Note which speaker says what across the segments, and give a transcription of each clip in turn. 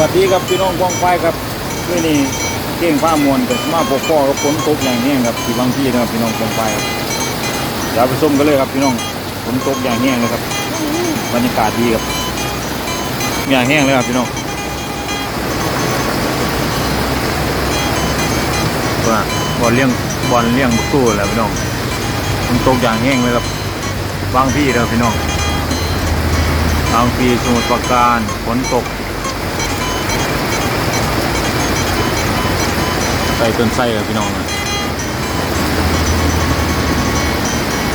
Speaker 1: วัสดีครับพี่น้องกองไฟครับนี่นี่เก่งฟ้ามวลแต่มาปกป้อกับฝนตกอย่างแห้งครับที่บางที่นะครับพี่น้องกองไฟครับเดี๋ยวไปชมกันเลยครับพี่น้องฝนตกอย่างแห้งเลยครับบรรยากาศดีครับอย่างแห้งเลยครับพี่น้องว่าบอลเลี้ยงบอลเลี้ยงบุกตู้แหล้วพี่น้องฝนตกอย่างแห้งเลยครับบางที่นะครับพี่น้องบางที่สมุทรปราการฝนตก ใส่ต้นไส้ครับพี่น้องนะ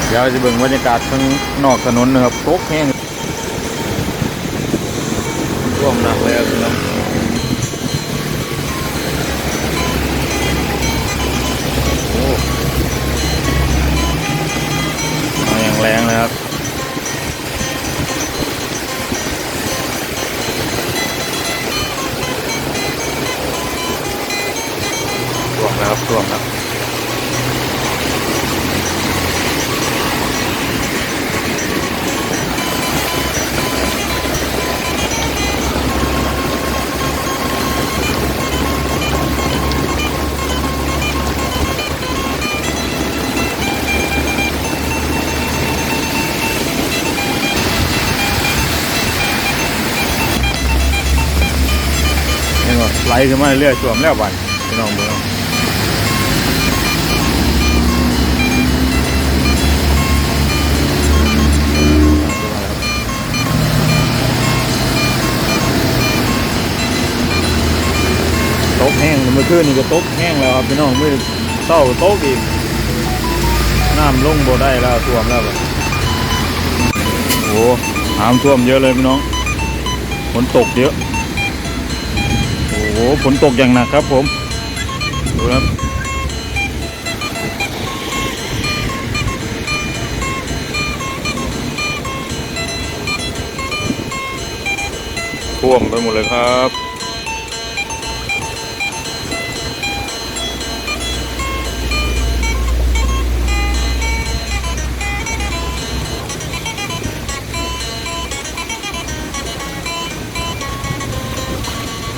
Speaker 1: เดี๋ยวจะเบิ่งบรรยากาศข้างนอกถนนนะครับโต๊กแห้งร่วมหนักเลยครับพี่น้อง ท่วมแล้วครับท่วมแล้วนี่ก็ไหลขึ้นมาเรื่อยๆท่วมแล้วบัดพี่น้องเบิ่ง ตกแห้งเมื่อคืนนี่ก็ตกแห้งแล้วครับพี่น้องเมื่อเศร้าตกอีกน้ำลงบ่ได้แล้วท่วมแล้วแบบโอ้น้ำท่วมเยอะเลยพี่น้องฝนตกเยอะโอ้โหฝนตกอย่างหนักครับผมดูครับท่วมไปหมดเลยครับ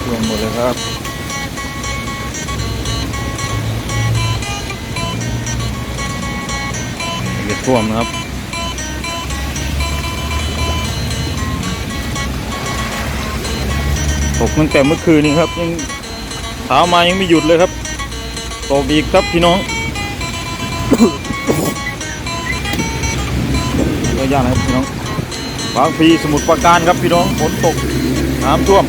Speaker 1: รวมหมดเลยครับเดี๋ยวท่วมนะครับตกตั้งแต่เมื่อคืนนี้ครับ ยังเช้ามายังไม่หยุดเลยครับตกอีกครับพี่น้องก็ยากนะครับพี่น้องบางพีสมุทรปราการครับพี่น้องฝนตกน้ำท่วม